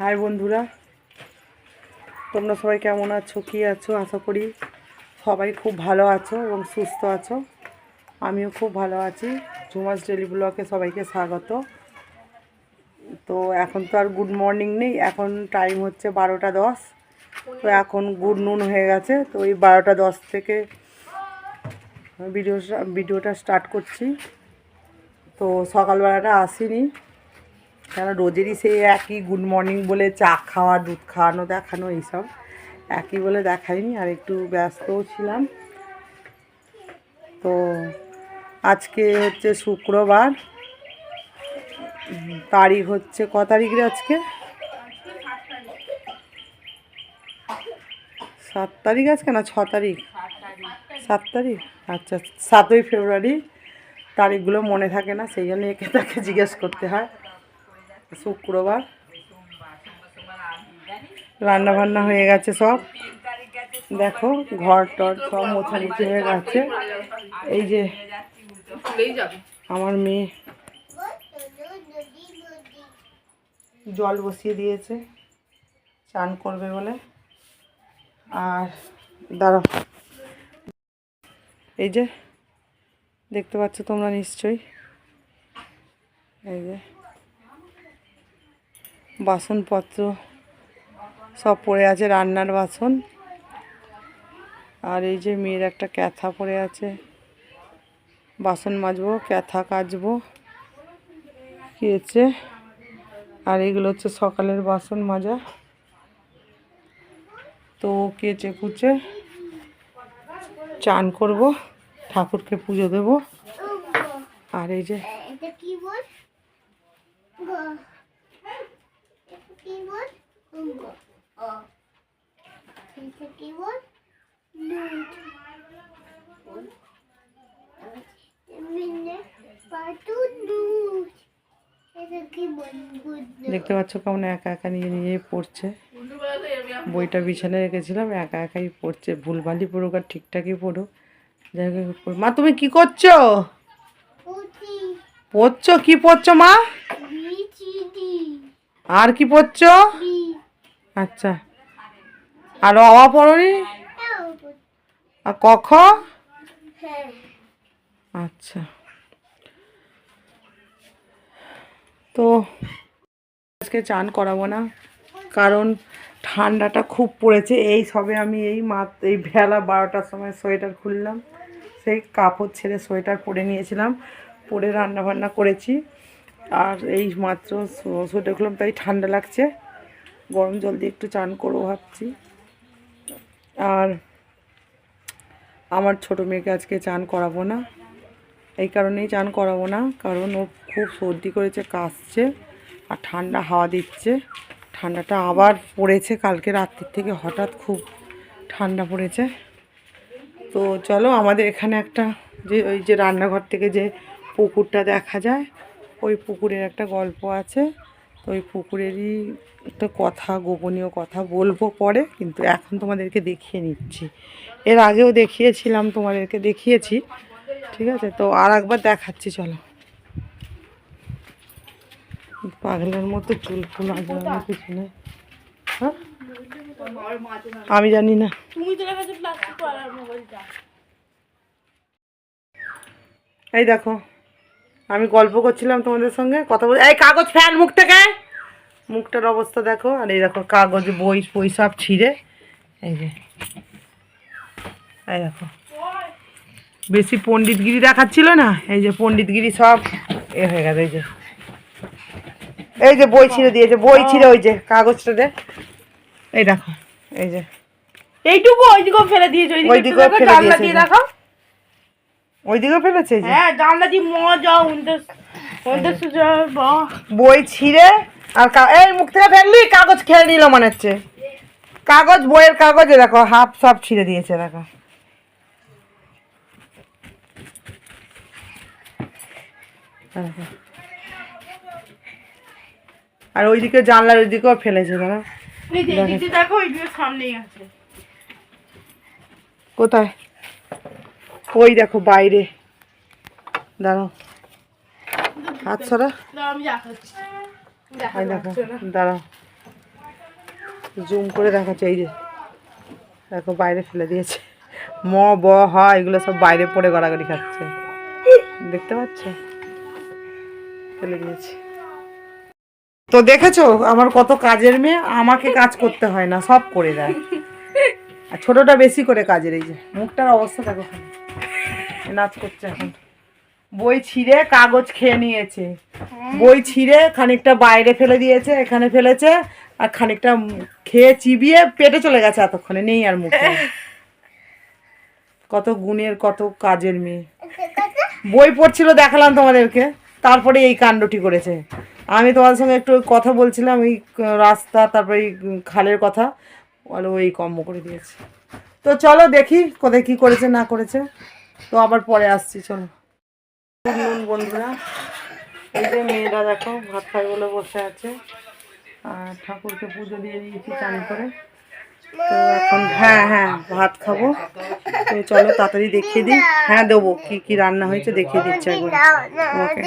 High বন্ধুরা। তোমরা সবাই কেমন আছো? কী আছো? আশা করি সবাই খুব ভালো আছো এবং সুস্থ আছো। আমিও খুব ভালো আছি। ঝুমাস ডেলি ব্লকে সবাইকে স্বাগত। তো এখন তো আর গুড মর্নিং নেই। এখন টাইম হচ্ছে বারোটা দশ। তো এখন গুড নুন হয়ে গেছে। তো ওই বারোটা দশ থেকে ভিডিও ভিডিওটা স্টার্ট করছি। তো সকালবেলাটা আসিনি। কেন রোজেরই সেই একই গুড মর্নিং বলে চা খাওয়া, দুধ খাওয়ানো, দেখানো, এইসব একই বলে দেখাইনি আর একটু ব্যস্তও ছিলাম। তো আজকে হচ্ছে শুক্রবার। তারিখ হচ্ছে ক তারিখ রে আজকে? সাত তারিখ আজকে না ছ তারিখ? সাত তারিখ? আচ্ছা সাতই ফেব্রুয়ারি। তারিখগুলো মনে থাকে না, সেই জন্য একে তাকে জিজ্ঞেস করতে হয়। শুক্রবার। রান্না বান্না হয়ে গেছে সব। দেখো, ঘর টর সব মোছামুছি হয়ে গেছে। এই যে আমার মেয়ে জল বসিয়ে দিয়েছে, চান করবে বলে। আর দাঁড়াও। এই যে, দেখতে পাচ্ছ তোমরা নিশ্চয়ই? এই যে। বাসনপত্র সব পড়ে আছে, রান্নার বাসন। আর এই যে মেয়ের একটা ক্যাথা পড়ে আছে। বাসন মাজবো, ক্যাথা কাচবো। কেচে আর এগুলো হচ্ছে সকালের বাসন মাজা। তো কেচে কুচে চান করব, ঠাকুরকে পুজো দেব। আর এই যে কি বল দুধ দেখতে পাচ্ছ কেমন একা একা নিয়ে নিয়ে পড়ছে। বইটা বিছানায় রেখেছিলাম একা একাই পড়ছে। ভুলভালি পড়ুক আর ঠিকঠাকই পড়ুক। যাই হোক মা তুমি কি করছ? পড়ছো? কি পড়ছো মা? আর কি পড়ছো? আচ্ছা। আর অবা পড়নি? আর কখ আচ্ছা। তো আজকে চান করাবো না, কারণ ঠান্ডাটা খুব পড়েছে। এই সবে আমি এই মাত, এই বেলা বারোটার সময় সোয়েটার খুললাম। সেই কাপড় ছেড়ে সোয়েটার পরে নিয়েছিলাম। পরে রান্না বান্না করেছি। আর এই মাত্র সোয়েটার খুললাম তাই ঠান্ডা লাগছে। গরম জল দিয়ে একটু চান করব ভাবছি। আর আমার ছোটো মেয়েকে আজকে চান করাবো না। এই কারণেই চান করাবো না, কারণ ও খুব সর্দি করেছে, কাশছে আর ঠান্ডা হাওয়া দিচ্ছে। ঠান্ডাটা আবার পড়েছে কালকে রাত্রির থেকে, হঠাৎ খুব ঠান্ডা পড়েছে। তো চলো আমাদের এখানে একটা যে, ওই যে রান্নাঘর থেকে যে পুকুরটা দেখা যায় ওই পুকুরের একটা গল্প আছে। তো ওই পুকুরেরই একটা কথা গোপনীয় কথা বলব পরে কিন্তু এখন তোমাদেরকে দেখিয়ে নিচ্ছি। এর আগেও দেখিয়েছিলাম তোমাদেরকে দেখিয়েছি ঠিক আছে? তো আর একবার দেখাচ্ছি চলো। পাগলের মতো চুল ফুল আজরানোর কিছু নেই হ্যাঁ? আমি জানি না। এই দেখো আমি গল্প করছিলাম তোমাদের সঙ্গে কথা বল এই কাগজ ফ্যান মুখ থেকে। মুখটার অবস্থা দেখো আর এই দেখো কাগজ বই বই সব ছিঁড়ে। এই যে এই দেখো। বেশি পণ্ডিতগিরি দেখাচ্ছিল না? এই যে পণ্ডিতগিরি সব এ হয়ে গেছে এই যে। এই যে বই ছিঁড়ে দিয়েছে বই ছিঁড়ে ওই যে কাগজটা দে। এই দেখো এই যে। এইটুকু ওইদিকেও ফেলে দিয়েছে ওইদিকে ফেলে দিয়ে দেখো। ওইদিকেও ফেলেছে হ্যাঁ জানলা দিয়ে মজা বই ছিঁড়ে আর এই মুখ থেকে ফেললি? কাগজ খেয়ে নিল মনে হচ্ছে। কাগজ বইয়ের কাগজে দেখো হাফ সব ছিঁড়ে দিয়েছে দেখো। আর ওইদিকে জানলার ওইদিকেও ফেলেছে দাদা দেখো সামনেই আছে। কোথায়? ওই দেখো বাইরে। দাঁড়াও। হাত দেখাচ্ছি এই দেখা, দাঁড়াও। জুম করে দেখাচ্ছে, এই যে। দেখো, বাইরে ফেলে দিয়েছে। ম, ব, হ, এগুলো সব বাইরে পড়ে গড়াগড়ি খাচ্ছে। দেখতে পাচ্ছ? ফেলে দিয়েছে। তো দেখেছ, আমার কত কাজের মেয়ে, আমাকে কাজ করতে হয় না, সব করে দেয়। আর ছোটটা বেশি করে কাজের, এই যে। মুখটার অবস্থা দেখো। নাচ করছে এখন। বই ছিঁড়ে কাগজ খেয়ে নিয়েছে। বই ছিঁড়ে খানিকটা বাইরে ফেলে দিয়েছে এখানে ফেলেছে আর খানিকটা খেয়ে চিবিয়ে পেটে চলে গেছে এতক্ষণে নেই আর মুখে। কত গুণের কত কাজের মেয়ে। বই পড়ছিল দেখালাম তোমাদেরকে তারপরে এই কাণ্ডটি করেছে। আমি তোমাদের সঙ্গে একটু কথা বলছিলাম ওই রাস্তা তারপরে খালের কথা বলো ওই কর্ম করে দিয়েছে। তো চলো দেখি কোথায় কি করেছে, না করেছে। তো আবার পরে আসছি, চলো। শুনুন বন্ধুরা, এই যে মেয়েরা দেখো ভাত খাই বলে বসে আছে। আর ঠাকুরকে পুজো দিয়ে দিয়েছি চান করে। তো এখন হ্যাঁ হ্যাঁ ভাত খাব। তো চলো তাড়াতাড়ি দেখিয়ে দিই। হ্যাঁ দেবো। কি কি রান্না হয়েছে দেখিয়ে দিচ্ছি তোমাকে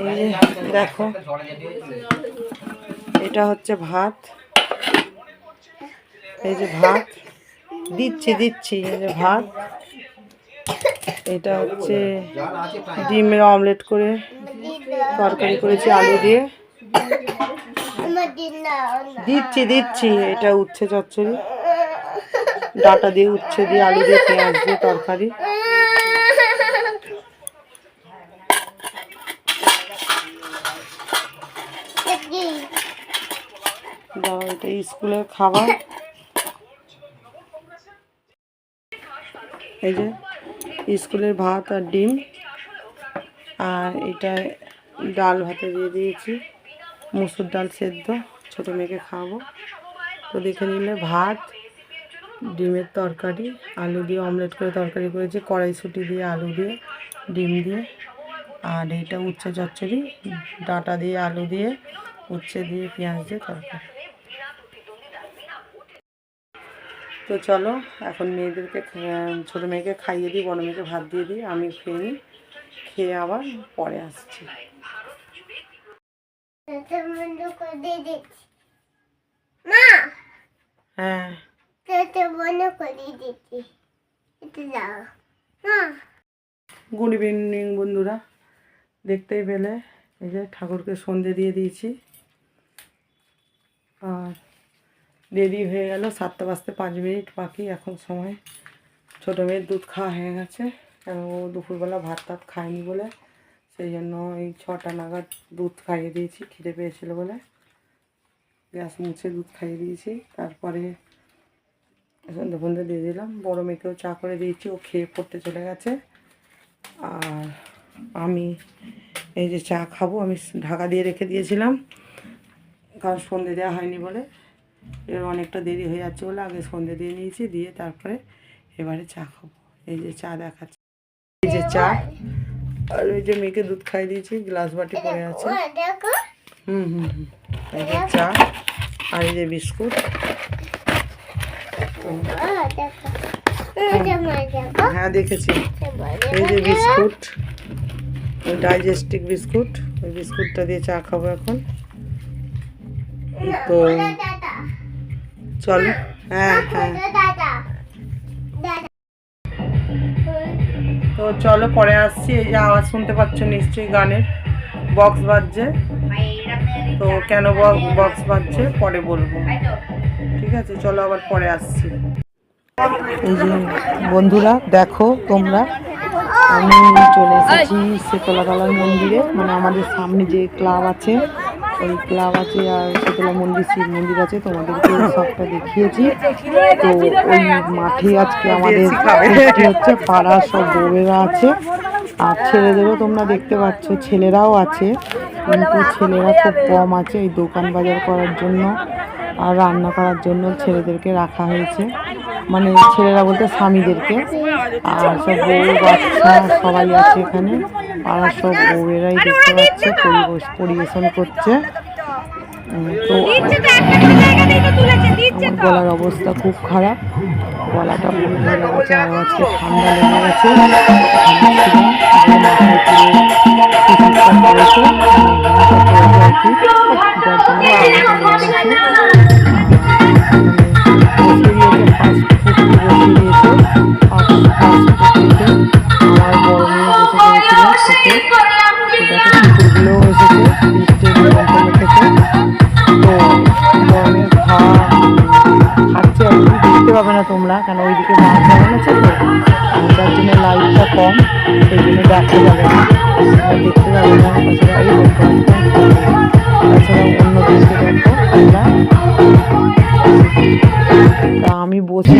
এই দেখো, এটা হচ্ছে ভাত। এই যে ভাত। দিচ্ছি দিচ্ছি, এই যে ভাত। এটা হচ্ছে ডিমের অমলেট করে তরকারি করেছি আলু দিয়ে। দিচ্ছি দিচ্ছি, এটা উচ্ছে চচ্চড়ি। ডাটা দিয়ে উচ্ছে দিয়ে আলু দিয়ে পেঁয়াজ দিয়ে তরকারি। দাও, এটা স্কুলের খাবার। এই যে স্কুলের ভাত আর ডিম। আর এটা ডাল ভাতে দিয়ে দিয়েছি। মুসুর ডাল সেদ্ধ, ছোটো মেয়েকে খাওয়াবো। তো দেখে নিলে ভাত, ডিমের তরকারি, আলু দিয়ে অমলেট করে তরকারি করেছি, কড়াইশুঁটি দিয়ে আলু দিয়ে, ডিম দিয়ে। আর এইটা উচ্ছে চচ্চড়ি, ডাঁটা দিয়ে আলু দিয়ে, উচ্ছে দিয়ে পেঁয়াজ দিয়ে তরকারি। তো চলো এখন মেয়েদেরকে ছোটো মেয়েকে খাইয়ে দিই বড় মেয়েকে ভাত দিয়ে দিই আমি খেয়ে নিই খেয়ে আবার পরে আসছি। হ্যাঁ। গুড ইভিনিং বন্ধুরা দেখতেই পেলে এই যে ঠাকুরকে সন্ধে দিয়ে দিয়েছি। আর দেরি হয়ে গেল, সাতটা বাজতে পাঁচ মিনিট বাকি, এখন সময়। ছোটো মেয়ের দুধ খাওয়া হয়ে গেছে কারণ ও দুপুরবেলা ভাত টাত খায়নি বলে, সেই জন্য এই ছটা নাগাদ দুধ খাইয়ে দিয়েছি, খিদে পেয়েছিল বলে। গ্যাস মুছে দুধ খাইয়ে দিয়েছি, তারপরে সন্ধ্যে ফন্ধে দিয়ে দিলাম। বড়ো মেয়েকেও চা করে দিয়েছি, ও খেয়ে পড়তে চলে গেছে। আর আমি এই যে চা খাব, আমি ঢাকা দিয়ে রেখে দিয়েছিলাম, কারণ সন্ধে দেওয়া হয়নি বলে। এবার অনেকটা দেরি হয়ে যাচ্ছে বলে আগে সন্ধে দিয়ে নিয়েছি দিয়ে তারপরে এবারে চা খাব। এই যে চা দেখাচ্ছে। এই যে চা আর ওই যে মেয়েকে দুধ খাইয়ে দিয়েছি গ্লাস বাটি পড়ে আছে। হুম হুম হুম। এই যে চা আর এই যে বিস্কুট। হ্যাঁ দেখেছি। এই যে বিস্কুট ডাইজেস্টিক বিস্কুট ওই বিস্কুটটা দিয়ে চা খাব এখন। তো চলো। হ্যাঁ হ্যাঁ। তো চলো, পরে আসছি। এই যে আওয়াজ শুনতে পাচ্ছ নিশ্চয়ই গানের। বক্স বাজছে। তো কেন বক্স বাজছে? পরে বলব। ঠিক আছে, চলো আবার পরে আসছি। এই যে বন্ধুরা, দেখো তোমরা। আমি চলে এসেছি শীতলাতলার মন্দিরে। মানে আমাদের সামনে যে ক্লাব আছে ওই ক্লাব আছে আর শীতলা মন্দির শিব মন্দির আছে তোমাদেরকে সবটা দেখিয়েছি। তো ওই মাঠে আজকে আমাদের হচ্ছে পাড়ার সব বউয়েরা আছে। আর ছেলেদেরও তোমরা দেখতে পাচ্ছ ছেলেরাও আছে। কিন্তু ছেলেরা খুব কম আছে এই দোকান বাজার করার জন্য আর রান্না করার জন্য ছেলেদেরকে রাখা হয়েছে। মানে ছেলেরা বলতে স্বামীদেরকে। আর সব বউ বাচ্চা সবাই আছে এখানে। আর সব বউয়েরাই দেখতে পাচ্ছে পরিবেশ পরিবেশন করছে। তো গলার অবস্থা খুব খারাপ। গলাটা বন্ধ হয়ে গেছে আর আজকে ঠান্ডা লেগে গেছে। Thank you. গেছে। কেন ওইদিকে গান বাগান আছে তো যার জন্য লাইটটা কম সেই জন্য দেখা যাবে না দেখতে যাবে না তাছাড়া এই অন্য দিকে দেখো আমরা তা আমি বসে।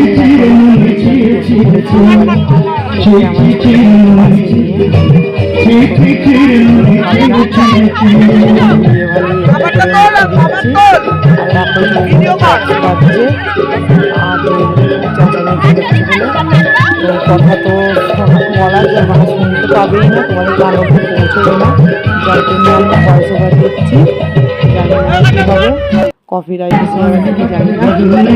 আমার ছোট পাশে নিয়ে কথা তো বলা যে মানে শুনতে পাবেই না, তোমাদের গান পৌঁছবে না। যার জন্য আমরা ভয়েস দিচ্ছি। হবে কপি রাইট হিসেবে নাকি জানি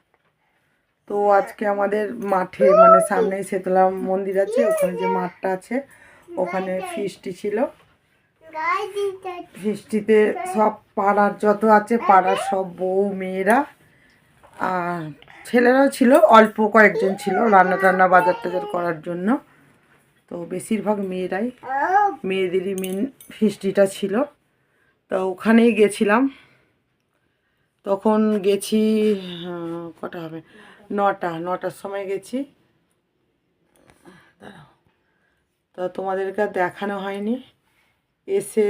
তো আজকে আমাদের মাঠে মানে সামনেই শেতলা মন্দির আছে, ওখানে যে মাঠটা আছে, ওখানে ফিস্টি ছিল। ফিস্টিতে সব পাড়ার যত আছে, পাড়ার সব বউ, মেয়েরা, আর ছেলেরাও ছিল, অল্প কয়েকজন ছিল রান্না টান্না বাজার টাজার করার জন্য। তো বেশিরভাগ মেয়েরাই, মেয়েদেরই মেন ফিস্টিটা ছিল। তো ওখানেই গেছিলাম। তখন গেছি কটা হবে? নটা নটার সময় গেছি। তা তোমাদেরকে দেখানো হয়নি। এসে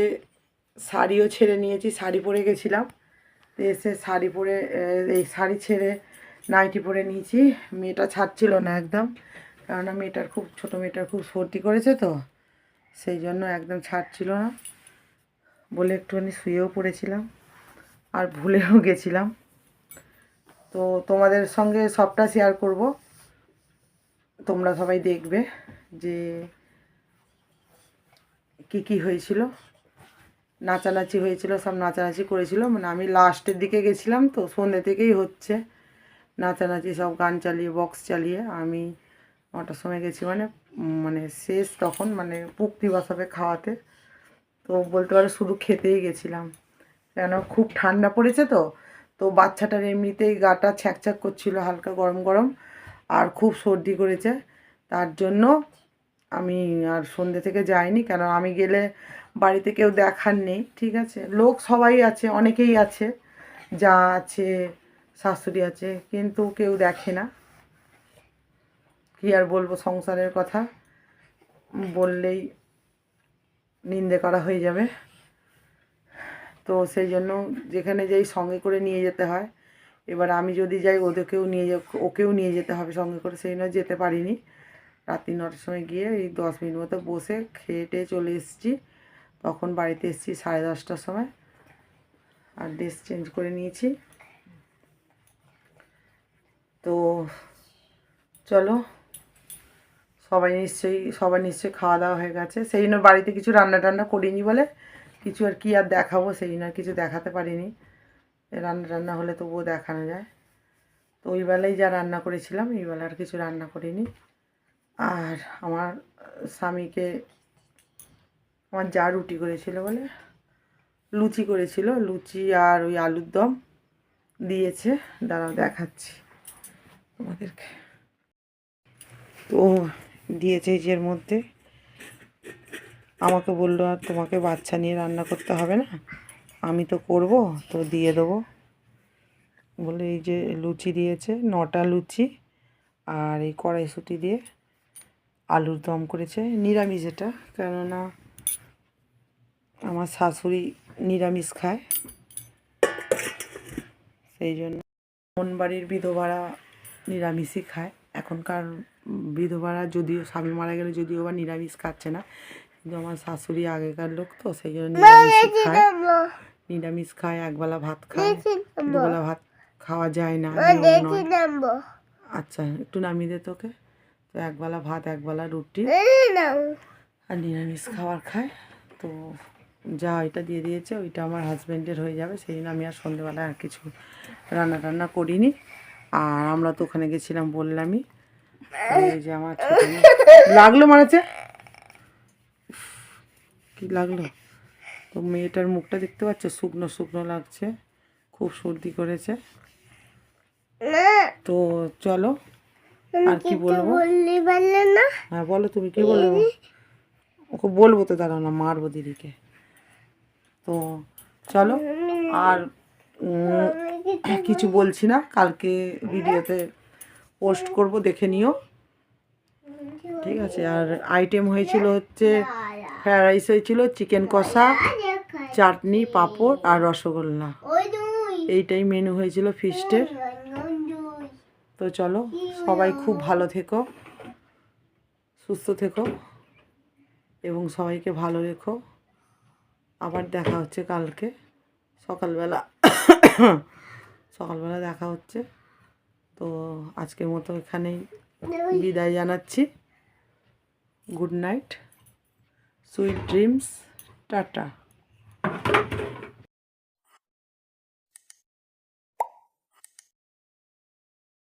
শাড়িও ছেড়ে নিয়েছি শাড়ি পরে গেছিলাম। এসে শাড়ি পরে এই শাড়ি ছেড়ে নাইটি পরে নিয়েছি। মেয়েটা ছাড়ছিল না একদম কেননা মেয়েটার খুব ছোটো মেয়েটার খুব সর্দি করেছে তো সেই জন্য একদম ছাড়ছিল না। বলে একটুখানি শুয়েও পড়েছিলাম আর ভুলেও গেছিলাম। তো তোমাদের সঙ্গে সবটা শেয়ার করব। তোমরা সবাই দেখবে যে কি কি হয়েছিল। নাচানাচি হয়েছিল, সব নাচানাচি করেছিল। মানে আমি লাস্টের দিকে গেছিলাম তো সন্ধ্যে থেকেই হচ্ছে। নাচানাচি, সব গান চালিয়ে বক্স চালিয়ে আমি নটার সময় গেছি মানে মানে শেষ তখন মানে পুক্তি বসাবে খাওয়াতে। তো বলতে পারো শুধু খেতেই গেছিলাম। কেন? খুব ঠান্ডা পড়েছে তো তো বাচ্চাটার এমনিতেই গাটা ছ্যাঁকছ্যাক করছিল হালকা গরম গরম আর খুব সর্দি করেছে। তার জন্য আমি আর সন্ধ্যে থেকে যাইনি, কেন আমি গেলে বাড়িতে কেউ দেখার নেই, ঠিক আছে? লোক সবাই আছে, অনেকেই আছে, যা আছে, শাশুড়ি আছে, কিন্তু কেউ দেখে না। কী আর বলব সংসারের কথা? বললেই নিন্দে করা হয়ে যাবে। তো সেই জন্য যেখানে যাই সঙ্গে করে নিয়ে যেতে হয়। এবার আমি যদি যাই ওদেরকেও নিয়ে ওকেও নিয়ে যেতে হবে সঙ্গে করে। সেই জন্য যেতে পারিনি। রাত্রি নটার সময় গিয়ে এই দশ মিনিট মতো বসে খেয়ে টেয়ে চলে এসেছি। তখন বাড়িতে এসেছি সাড়ে দশটার সময়। আর ড্রেস চেঞ্জ করে নিয়েছি। তো চলো, সবাই নিশ্চয়ই, সবার নিশ্চয়ই খাওয়া দাওয়া হয়ে গেছে। সেই জন্য বাড়িতে কিছু রান্না টান্না করিনি বলে কিছু আর কি আর দেখাবো সেই জন্য আর কিছু দেখাতে পারিনি। রান্না টান্না হলে তবুও দেখানো যায়। তো ওই বেলায় যা রান্না করেছিলাম, এই বেলা আর কিছু রান্না করিনি। আর আমার স্বামীকে, আমার যা রুটি করেছিল বলে, লুচি করেছিল, লুচি আর ওই আলুর দম দিয়েছে। দাঁড়াও দেখাচ্ছি তোমাদেরকে। তো দিয়েছে এর মধ্যে। আমাকে বলল, আর তোমাকে বাচ্চা নিয়ে রান্না করতে হবে না? আমি তো করব, তো দিয়ে দেবো। বলে এই যে লুচি দিয়েছে, নটা লুচি আর এই কড়াইশুঁটি দিয়ে আলুর দম করেছে। নিরামিষ এটা, কেননা আমার শাশুড়ি নিরামিষ খায়। সেই জন্য মন বাড়ির বিধবারা নিরামিষই খায়। এখনকার বিধবারা যদিও, স্বামী মারা গেলে যদিও বা নিরামিষ খাচ্ছে না কিন্তু আমার শাশুড়ি আগেকার লোক তো সেই জন্য নিরামিষই খায়। নিরামিষ খায় একবেলা ভাত খায় দুবেলা ভাত খাওয়া যায় না আচ্ছা একটু নামিয়ে দে তোকে। তো একবেলা ভাত একবেলা রুটি। আর নিরামিষ খাবার খায়। তো যা ওইটা দিয়ে দিয়েছে ওইটা আমার হাজব্যান্ডের হয়ে যাবে সেই জন্য আমি আর সন্ধেবেলা আর কিছু রান্না টান্না করিনি। আর আমরা তো ওখানে গেছিলাম বললামই। এই যে আমার লাগল মানেছে কি লাগল? তো মেয়েটার মুখটা দেখতে পাচ্ছ? শুকনো শুকনো লাগছে। খুব সর্দি করেছে। তো চলো আর কি বলব? না? হ্যাঁ বলো তুমি কি বলব ওকে বলব তো দাঁড়াও না মারবো দিদিকে। তো চলো আর কিছু বলছি না। কালকে ভিডিওতে পোস্ট করব দেখে নিও। ঠিক আছে আর আইটেম হয়েছিল হচ্ছে ফ্রায়েড রাইস হয়েছিল চিকেন কষা, চাটনি, পাঁপড় আর রসগোল্লা। এইটাই মেনু হয়েছিল ফিস্টের তো চলো, সবাই খুব ভালো থেকো, সুস্থ থেকো এবং সবাইকে ভালো রেখো। আবার দেখা হচ্ছে কালকে, সকালবেলা। সকালবেলা দেখা হচ্ছে। তো আজকের মতো এখানেই বিদায় জানাচ্ছি। Good night sweet dreams tata